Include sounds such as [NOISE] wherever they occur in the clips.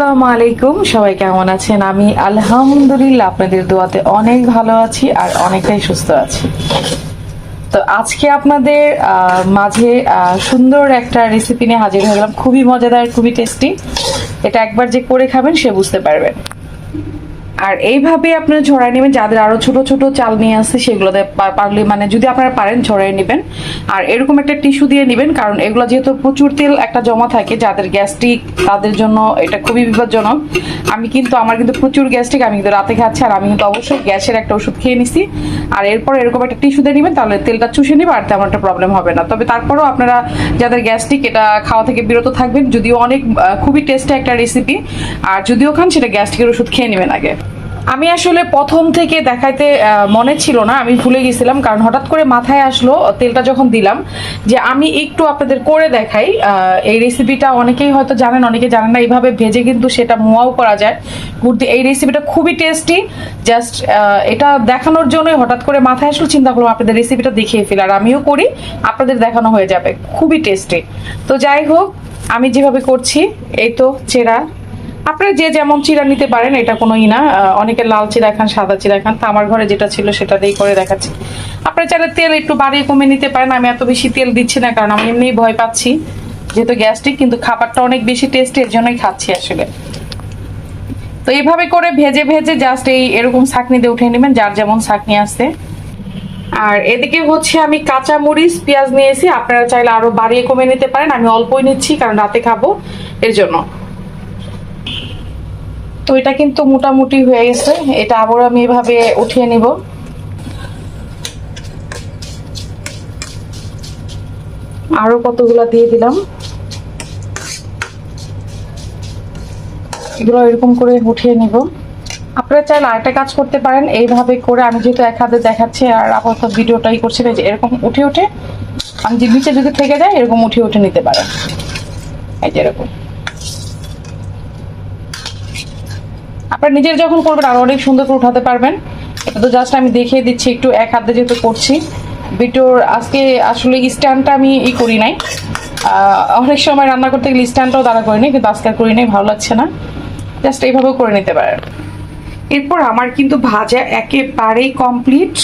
আসসালামু আলাইকুম। সবাই কেমন আছেন? আমি আলহামদুলিল্লাহ আপনাদের দোয়াতে অনেক ভালো আছি আর অনেকটাই সুস্থ আছি। তো আজকে আপনাদের মাঝে সুন্দর একটা রেসিপি নিয়ে হাজির হয়ে গেলাম। খুবই মজাদার, খুবই টেস্টি এটা একবার যে করে খাবেন, সে বুঝতে পারবেন। আর এইভাবে আপনারা ঝরাই নেবেন, যাদের আরও ছোট ছোট চাল নিয়ে আসছে সেগুলোতে পারলে মানে যদি আপনারা পারেন ঝরাই নেবেন। আর এরকম একটা টিস্যু দিয়ে নেবেন, কারণ এগুলো যেহেতু প্রচুর তেল একটা জমা থাকে, যাদের গ্যাস্ট্রিক তাদের জন্য এটা খুবই বিপজ্জনক। আমি কিন্তু, আমার কিন্তু প্রচুর গ্যাস্ট্রিক, আমি কিন্তু রাতে খাচ্ছি, আর আমি কিন্তু অবশ্যই গ্যাসের একটা ওষুধ খেয়ে নিছি। আর এরপর এরকম একটা টিস্যু দিয়ে নেবেন, তাহলে তেলটা চুষে নেবে আর তেমন একটা প্রবলেম হবে না। তবে তারপরেও আপনারা যাদের গ্যাস্ট্রিক, এটা খাওয়া থেকে বিরত থাকবেন, যদিও অনেক খুবই টেস্টি একটা রেসিপি আর যদিও খান, সেটা গ্যাস্ট্রিকের ওষুধ খেয়ে নেবেন আগে। আমি আসলে প্রথম থেকে দেখাইতে মনে ছিল না, আমি ভুলে গেছিলাম, কারণ হঠাৎ করে মাথায় আসলো, তেলটা যখন দিলাম, যে আমি একটু আপনাদের করে দেখাই এই রেসিপিটা অনেকেই হয়তো জানেন, অনেকে জানেন না, এইভাবে ভেজে কিন্তু সেটা মোয়াও করা যায়। গুড় এই রেসিপিটা খুবই টেস্টি জাস্ট এটা দেখানোর জন্যই হঠাৎ করে মাথায় আসলো, চিন্তা করলাম আপনাদের রেসিপিটা দেখিয়ে ফেল, আর আমিও করি, আপনাদের দেখানো হয়ে যাবে, খুবই টেস্টি তো যাই হোক, আমি যেভাবে করছি, এই তো, চেরা আপনারা যে যেমন চিরা নিতে পারেন, এটা কোনো ই না অনেকে লাল চিরা খান, সাদা চিরা খান। তো আমার ঘরে যেটা ছিল সেটা দিয়ে করে দেখাচ্ছি। আপনারা চাইলে তেল একটু বাড়িয়ে কমে নিতে পারেন। আমি এত বেশি তেল দিচ্ছি না, কারণ আমি এমনিই ভয় পাচ্ছি, যেহেতু গ্যাস্ট্রিক, কিন্তু খাবারটা অনেক বেশি টেস্টি এর জন্যই খাচ্ছি আসলে। তো এইভাবে করে ভেজে ভেজে জাস্ট এই এরকম ছাকনিতে উঠে নেবেন, যার যেমন ছাকনি আছে। আর এদিকে হচ্ছে আমি কাঁচা মরিচ, পেঁয়াজ নিয়েছি। আপনারা চাইলে আরও বাড়িয়ে কমে নিতে পারেন। আমি অল্পই নিচ্ছি, কারণ রাতে খাব। এর জন্য তো এটা কিন্তু মোটামুটি হয়ে গেছে। এটা আবার আমি এভাবে উঠিয়ে নিব। আরও কতগুলো দিয়ে দিলাম। এগুলো এরকম করে উঠিয়ে নিব। আপনারা চাইলে আরেকটা কাজ করতে পারেন। এইভাবে করে আমি যেহেতু এক হাতে দেখাচ্ছি আর আপাতত ভিডিওটাই করছি যে এরকম উঠে উঠে, আমি যে নিচে যদি থেকে যায় এরকম উঠে উঠে নিতে পারেন। এই যে এরকম। আপনার নিজের যখন করবেন, আরও অনেক সুন্দর করে উঠাতে পারবেন। এটা তো জাস্ট আমি দেখিয়ে দিচ্ছি, একটু এক হাতে যেহেতু করছি। বিটোর আজকে আসলে স্ট্যান্ডটা আমি ই করি নাই। অনেক সময় রান্না করতে গেলে স্ট্যান্ডটাও দাঁড়া করি নাই, কিন্তু আর করি নাই, ভালো লাগছে না। জাস্ট এইভাবেও করে নিতে পারেন। এরপর আমার কিন্তু ভাজা একেবারেই কমপ্লিট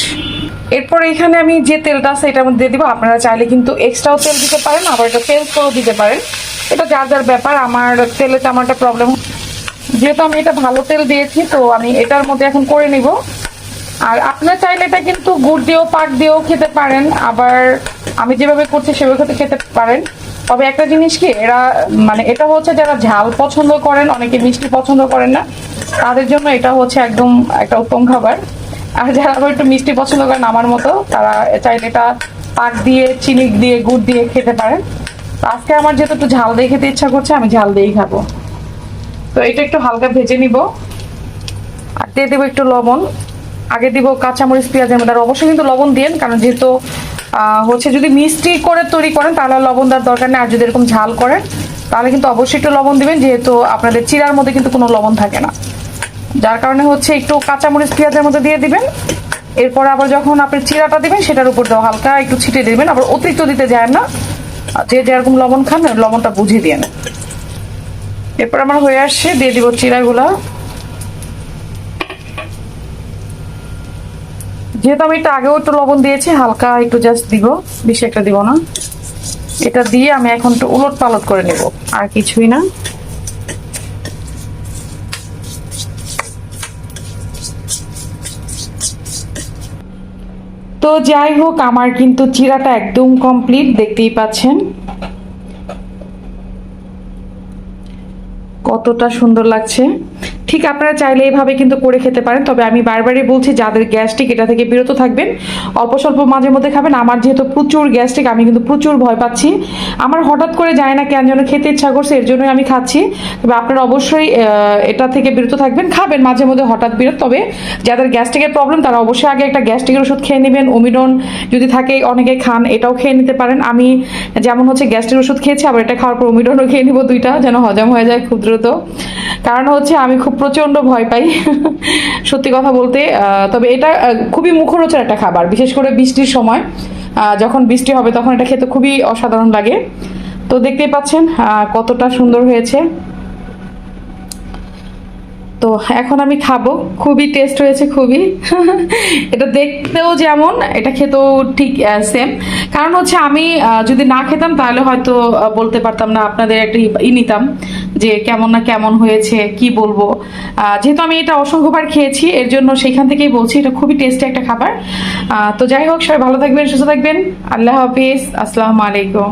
এরপর এখানে আমি যে তেলটা আছে এটার মধ্যে দিয়ে দিব, আপনারা চাইলে কিন্তু এক্সট্রাও তেল দিতে পারেন, আবার এটা তেল করেও দিতে পারেন। এটা যার যার ব্যাপার, আমার তেলে তেমন একটা প্রবলেম যেহেতু আমি এটা ভালো তেল দিয়েছি, তো আমি এটার মধ্যে এখন করে নিব। আর আপনারা চাইলে এটা কিন্তু গুড় দিয়েও পাক দিয়েও খেতে পারেন, আবার আমি যেভাবে করছি সেভাবে খেতে পারেন। তবে একটা জিনিস কি, এরা মানে এটা হচ্ছে যারা ঝাল পছন্দ করেন, অনেকে মিষ্টি পছন্দ করেন না, তাদের জন্য এটা হচ্ছে একদম একটা উত্তম খাবার। আর যারা আবার একটু মিষ্টি পছন্দ করেন, আমার মতো, তারা চাইলে এটা পাক দিয়ে, চিনি দিয়ে, গুড় দিয়ে খেতে পারেন। আজকে আমার যেহেতু একটু ঝাল দিয়ে খেতে ইচ্ছা করছে, আমি ঝাল দিয়েই খাব। তো এটা একটু হালকা ভেজে নিব। আর দিয়ে দেবো একটু লবণ। আগে দিব কাঁচামরিচ পেঁয়াজের মধ্যে আর অবশ্যই কিন্তু লবণ দিন কারণ যেহেতু হচ্ছে যদি মিষ্টি করে তৈরি করেন, তাহলে লবণ দেওয়ার দরকার নেই। আর যদি এরকম ঝাল করেন, তাহলে কিন্তু অবশ্যই একটু লবণ দিবেন, যেহেতু আপনাদের চিরার মধ্যে কিন্তু কোনো লবণ থাকে না। যার কারণে হচ্ছে একটু কাঁচামরিচ, পেঁয়াজের মধ্যে দিয়ে দিবেন। এরপর আবার যখন আপনি চিরাটা দিবেন, সেটার উপর দেওয়া হালকা একটু ছিটিয়ে দিবেন। আবার অতিরিক্ত দিতে যায় না। যে যেরকম লবণ খান, লবণটা বুঝিয়ে দিয়ে এরপর আমার হয়ে আসছে, দিয়ে দিব চিরাগুলা। যেহেতু আমি একটু আগেও একটু লবণ দিয়েছি, হালকা একটু জাস্ট দিব, বেশি একটা দিব না। এটা দিয়ে আমি এখন একটু উলট পালট করে নেব, আর কিছুই না। তো যাই হোক, আমার কিন্তু চিরাটা একদম কমপ্লিট দেখতেই পাচ্ছেন। কতটা সুন্দর লাগছে। ঠিক আপনারা চাইলে এইভাবে কিন্তু করে খেতে পারেন, তবে আমি বারবারই বলছি, যাদের গ্যাস্ট্রিক এটা থেকে বিরত থাকবেন, অল্প স্বল্প মাঝে মধ্যে খাবেন। আমার যেহেতু প্রচুর গ্যাস্ট্রিক, আমি কিন্তু প্রচুর ভয় পাচ্ছি। আমার হঠাৎ করে যায় না কেন যেন খেতে ইচ্ছা করছে, এর জন্যই আমি খাচ্ছি। তবে আপনারা অবশ্যই এটা থেকে বিরত থাকবেন, খাবেন মাঝে মধ্যে হঠাৎ বিরত। তবে যাদের গ্যাস্ট্রিকের প্রবলেম, তারা অবশ্যই আগে একটা গ্যাস্ট্রিকের ওষুধ খেয়ে নেবেন। অমিডন যদি থাকে, অনেকে খান, এটাও খেয়ে নিতে পারেন। আমি যেমন হচ্ছে গ্যাস্ট্রিক ওষুধ খেয়েছি, আবার এটা খাওয়ার পর অমিডনও খেয়ে নিব দুইটা, যেন হজম হয়ে যায় খুব দ্রুত। কারণ হচ্ছে আমি খুব প্রচণ্ড ভয় পাই। সত্যি কথা বলতে তবে এটা খুবই মুখরোচক একটা খাবার, বিশেষ করে বৃষ্টির সময়। যখন বৃষ্টি হবে তখন এটা খেতে খুবই অসাধারণ লাগে। তো দেখতেই পাচ্ছেন কতটা সুন্দর হয়েছে। তো এখন আমি খাব, খুবই টেস্ট হয়েছে, খুবই। [LAUGHS] এটা দেখতেও যেমন, এটা খেতেও ঠিক সেম কারণ হচ্ছে আমি যদি না খেতাম তাহলে হয়তো বলতে পারতাম না, আপনাদের একটা ই নিতাম। যে কেমন না কেমন হয়েছে, কি বলব? যেহেতু আমি এটা অসংখ্যবার খেয়েছি, এর জন্য সেখান থেকেই বলছি, এটা খুবই টেস্টি একটা খাবার। তো যাই হোক, সবাই ভালো থাকবেন, সুস্থ থাকবেন। আল্লাহ হাফিজ, আসসালামু আলাইকুম।